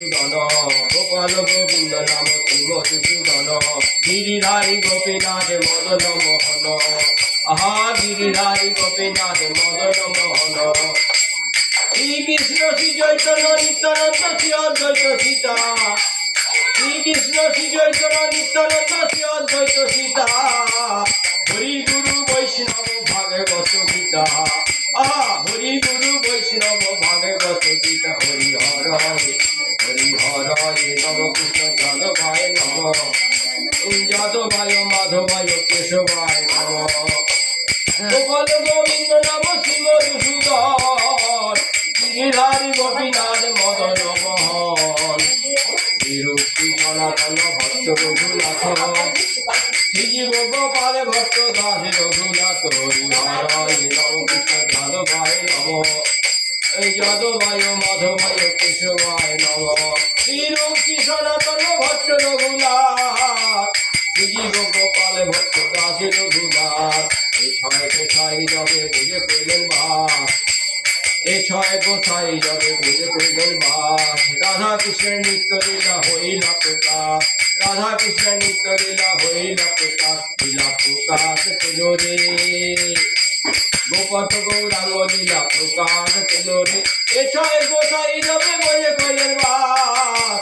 গোপাল গোবিন্দ নাম শ্রীমতি সুদন গিরিধারী গোপীনাথ মদন মোহন। আহা, গিরিধারী গোপীনাথ মদন মোহন। শ্রীকৃষ্ণ শ্রী চৈতন্য নিত্যানন্দ শ্রী অদ্বৈত সীতা। শ্রীকৃষ্ণ শ্রী চৈতন্য নিত্যানন্দ শ্রী অদ্বৈত সীতা। হরি গুরু বৈষ্ণব ভাগবত গীতা। আহা হরি গুরু বৈষ্ণব ভাগবত গীতা, হর নম কৃষ্ণ যাদবায় নম যাদবায় মাধবায় কেশবায় নম। গোপাল গোবিন্দ নাম শ্রী মধুসূদন গিরিধারী গোপীনাথ মদন মোহন বিরক্তি সনাতন ভক্ত রঘুনাথ শ্রীজীব গোপাল ভক্ত দাস রঘুনাথ হরিহরায় নম কৃষ্ণ যাদবায় নম যাদবায় মাধবায় ছয় কোথায় যাবে বুঝে পেলেন বাস এ ছয় গোসাই যাবে বুঝে পেলেন বাস রাধা কৃষ্ণের নিত্য লীলা হইলা প্রকাশ রাধা কৃষ্ণের নিত্য লীলা হইলা প্রকাশ লীলা প্রকাশ পেল রে। গোপত গৌরাঙ্গ লীলা প্রকাশ পেল রে। এ ছয় গোসাই যাবে বলে কইলেন বাস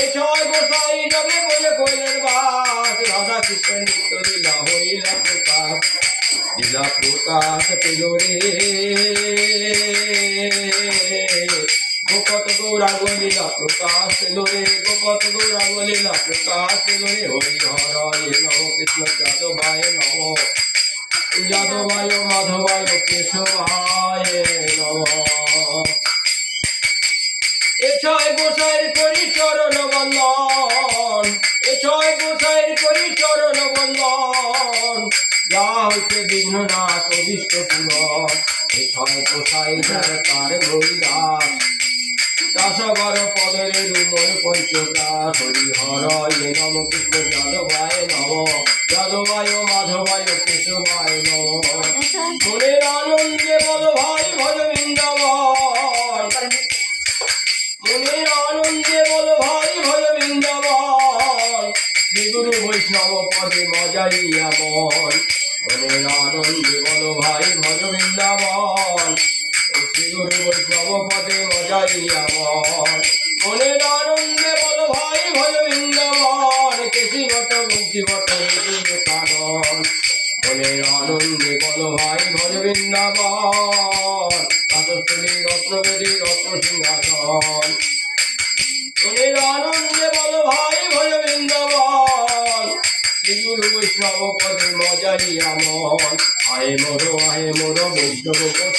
এ ছয় গোসাই যাবে বলে কইলেন বাস রাধা কৃষ্ণের নিত্য লীলা হইলা প্রকাশ লীলা প্রকাশ পেল রে গোপত গৌরাঙ্গ লীলা প্রকাশ পেল রে গোপত গৌরাঙ্গ লীলা প্রকাশ পেল রে হরি হরায় নম কৃষ্ণ যাদবায় নম যাদবায় মাধবায় কেশবায় নম এ ছয় গোসাইর করি চরণ বন্দন এ ছয় গোসাইর করি চরণ বন্দন যা হইতে বিঘ্ন নাশ অভিষ্ট পূরণ এ ছয় গোসাই যার তার হরিদাস দশবার পদের রুমর পঞ্চকাশ হরি হরয় নম কৃষ্ণ যাদবায় নম। যাদবায় মাধবায় কেশবায় নম। মনের আনন্দে বল ভাই ভজ মনের আনন্দে বল ভাই ভজ শ্রী গুরু বৈষ্ণব পদে মজাই আমন মনের আনন্দে বল ভাই, ভজ বৃন্দাবন। শ্রী গুরু বৈষ্ণব পদে মজাই আমন মনের আনন্দে বল ভাই, ভজ বৃন্দাবন। কেশি ভট মুক্তি ভট কানন মনের আনন্দে বল ভাই, ভজ বৃন্দাবন। রাজস্থলী রত্নবেদী রত্ন সিংহাসন মনের আনন্দে বল ভাই শ্রীগুরু বৈষ্ণব পদে মজাই আমন আয় মোর আয় মোর বৈষ্ণব